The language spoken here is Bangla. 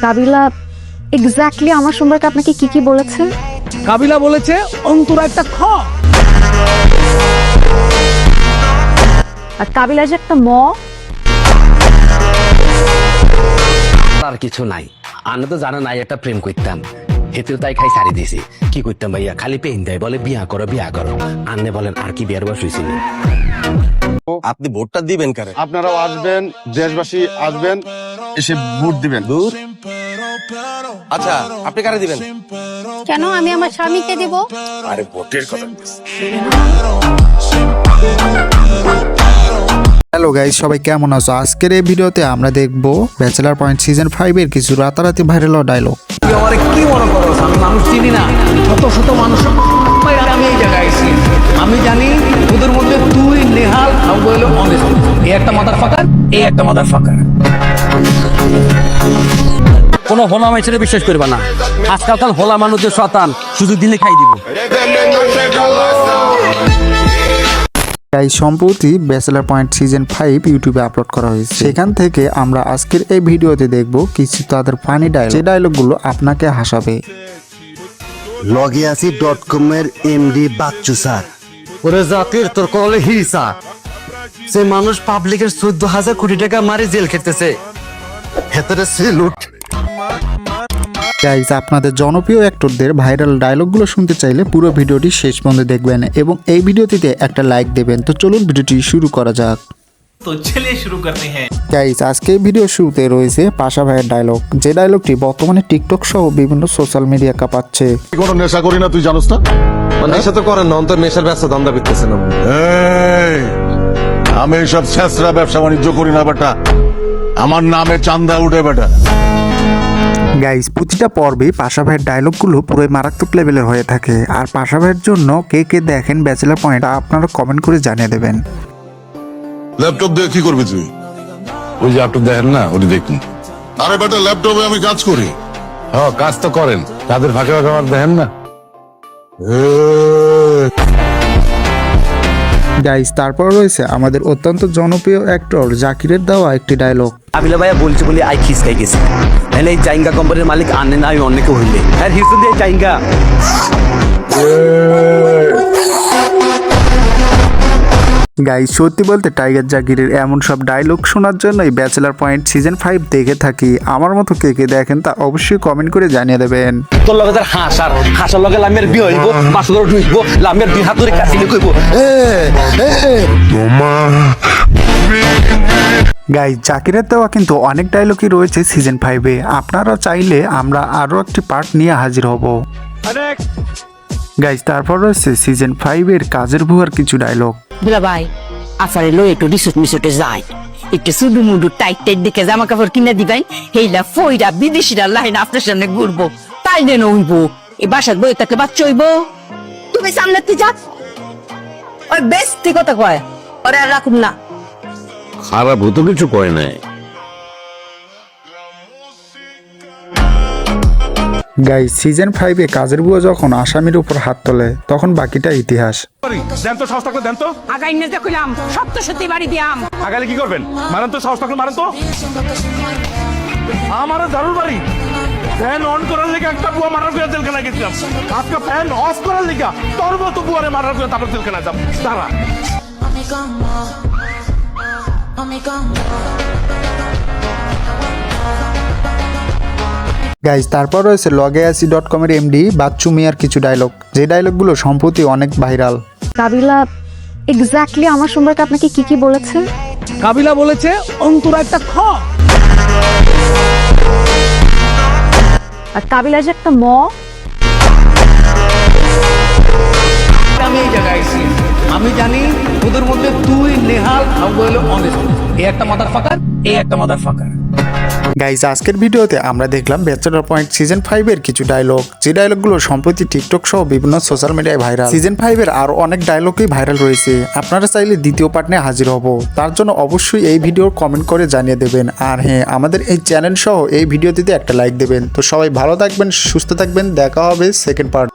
কাবিলা এক্স্যাক্টলি আমার সম্পর্কে আপনাকে কি কি বলেছে? কাবিলা বলেছে অন্তরা একটা খ। আর কাবিলা যে একটা ম। আর কিছু নাই। আনে তো জানা নাই একটা প্রেম করতাম। হেতেও তাই খাই ছাড়ি দিয়েছি কি করতাম ভাইয়া? খালি পেন দেয় বলে বিয়া করো বিয়া করো। আন্নে বলেন আর কি বিয়ার বয়স হয়েছিল আপনি ভোটটা দিবেন কারে? আপনারাও আসবেন দেশবাসী আসবেন। এসে ভোট দিবেন। আচ্ছা আপনি কারে দিবেন? কেন? আমি আমার স্বামীকে দিব। আরে ভোটের কথা হ্যালো গাইজ সবাই কেমন আছো? আজকের এই ভিডিওতে আমরা দেখব ব্যাচেলার পয়েন্ট সিজন ফাইভ এর কিছু রাতারাতি ভাইরাল ডায়লগ আমারে কি মনে করো আমি মানুষ চিনি না। শত শত মানুষ আমি এই জায়গায় আমি জানি ওদের মধ্যে তুই নেহাল আর হলো অনেস্ট এই একটা মাথার ফাঁকা। এই একটা মাথার ফাঁকা কোনো হোলা মাইছেরে বিশ্বাস করবা না। আজকালকাল হোলা মানুষদের শতান সুযোগ দিলে খাই দিব। গাইজ সম্প্রতি ব্যাচেলার পয়েন্ট সিজন ফাইভ ইউটিউবে আপলোড করা হয়েছে। সেখান থেকে আমরা আজকের এই ভিডিওতে দেখব কিছু তাদের ফানি ডায়লগ যে ডায়লগগুলো আপনাকে হাসাবে। লগে আছি ডট কম এর এমডি বাচ্চু স্যার ওরে জাতির তোর কলে হিসা সে মানুষ পাবলিকের চোদ্দ হাজার কোটি টাকা মারে জেল খেতেছে হেতারে সেলুট গাইজ আপনাদের জনপ্রিয় অ্যাক্টরদের ভাইরাল ডায়লগগুলো শুনতে চাইলে পুরো ভিডিওটি শেষ পর্যন্ত দেখবেন এবং এই ভিডিওটিতে একটা লাইক দেবেন। তো চলুন ভিডিওটি শুরু করা যাক। তো চলে শুরু করতে হ্যাঁ। গাইজ আজকে ভিডিও শুরুতে রয়েছে পাশা ভাইয়ের ডায়লগ যে ডায়লগটি বর্তমানে টিকটক সহ বিভিন্ন সোশ্যাল মিডিয়া কাঁপাচ্ছে। কোনো নেশা করি না তুই জানোস না? মানে হ্যাঁ? নেশা তো করেন না অন্তর নেশার ব্যস্ত দান্দা করতেছে না। এই, আমি এইসব ছেঁচড়া ব্যবসা বাণিজ্য করি না বেটা। আমার নামে চান্দা উঠে বেটা। গাইস প্রতিটা পর্বে পাশা ভাইয়ের ডায়লগগুলো পুরোই মারাত্মক লেভেলের হয়ে থাকে। আর পাশা ভাইয়ের জন্য কে কে দেখেন ব্যাচেলার পয়েন্ট আপনারা কমেন্ট করে জানিয়ে দেবেন। ল্যাপটপ দিয়ে কি করবি তুই? ওই যে আপনি দেখেন না ওটি দেখুন। আরে বেটা ল্যাপটপে আমি কাজ করি। হ্যাঁ কাজ তো করেন। তাদের ফাঁকে ফাঁকে আমার দেখেন না। গাইজ তারপর রয়েছে আমাদের অত্যন্ত জনপ্রিয় অ্যাক্টর জাকিরের দেওয়া একটি ডায়লগ কাবিলা ভাইয়া বলছে বলি আই খিস খাই গেছে। হ্যাঁ এই চাইঙ্গা কোম্পানির মালিক আনেন না আমি অনেকে হইলে। হ্যাঁ হিসু দিয়ে জাইঙ্গা। গাইজ সত্যি বলতে টাইগার জাকিরের এমন সব ডায়লগ শোনার জন্যই ব্যাচেলার পয়েন্ট সিজন ফাইভ দেখে থাকি। আমার মতো কে কে দেখেন তা অবশ্যই কমেন্ট করে জানিয়ে দেবেন। তোর লগে তার হাঁস আর হাঁসের লগে লামের বিয়ে হইব পাঁচ ধরে ঢুকব লামের দুই হাত ধরে কাটিলে কইব। গাইজ জাকিরের দেওয়া কিন্তু অনেক ডায়লগই রয়েছে সিজন ফাইভে আপনারা চাইলে আমরা আরও একটি পার্ট নিয়ে হাজির হব। গাইজ তারপর রয়েছে সিজন ফাইভের কাজের ভুয়ার কিছু ডায়লগ দুলা ভাই আফারে লো একটু রিসোর্ট মিসোটে যাই। একটু সুডু মুডু টাইট টাইট দেখে জামা কাপড় কিনে দিবেন হেইলা ফইরা বিদেশিরা লাইন আপনার সামনে ঘুরবো। তাই দেন হইব এ বাসার বই তাকে বাচ্চা হইব। তুমি সামনে যা ওই বেশ ঠিক কথা কয়। ওরে আর রাখুন না। খারাপ হতো কিছু কয় নাই। গাইজ সিজন ফাইভে কাজের বুয়া যখন আসামির উপর হাত তোলে তখন বাকিটা ইতিহাস। দেন তো সাহস থাকলে দেন তো। আগাই নিয়ে কইলাম সত্য সত্যি বাড়ি দিয়াম। আগালে কি করবেন? মারেন তো সাহস থাকলে মারেন তো। আমার দারুর বাড়ি। ফ্যান অন করার লিগে একটা বুয়া মারার করে জেলখানায় গেছিলাম। আজকে ফ্যান অফ করার লিগা তোর মতো বুয়ারে মারার করে তারপর জেলখানায় যাব। তারা গাইজ তারপর রয়েছে লগে আসি ডট কমের এমডি বাচ্চু মিয়ার কিছু ডায়লগ যে ডায়লগগুলো সম্প্রতি অনেক ভাইরাল কাবিলা এক্স্যাক্টলি আমার সম্পর্কে আপনাকে কি কি বলেছে? কাবিলা বলেছে অন্তরা একটা খ। আর কাবিলা যে একটা ম। আমি এই জায়গায় আইছি। আমি জানি ওদের মধ্যে তুই নেহাল হলো অনেস্ট এই একটা মাথার ফাঁকা এই একটা মাথার ফাঁকা গাইজ আজকের ভিডিওতে আমরা দেখলাম ব্যাচেলর পয়েন্ট সিজন ফাইভের কিছু ডায়লগ যে ডায়লগগুলো সম্প্রতি টিকটক সহ বিভিন্ন সোশ্যাল মিডিয়ায় ভাইরাল সিজন ফাইভের আরও অনেক ডায়লগই ভাইরাল রয়েছে। আপনারা চাইলে দ্বিতীয় পার্ট নিয়ে হাজির হব। তার জন্য অবশ্যই এই ভিডিওর কমেন্ট করে জানিয়ে দেবেন। আর হ্যাঁ আমাদের এই চ্যানেল সহ এই ভিডিওটিতে একটা লাইক দেবেন। তো সবাই ভালো থাকবেন, সুস্থ থাকবেন। দেখা হবে সেকেন্ড পার্ট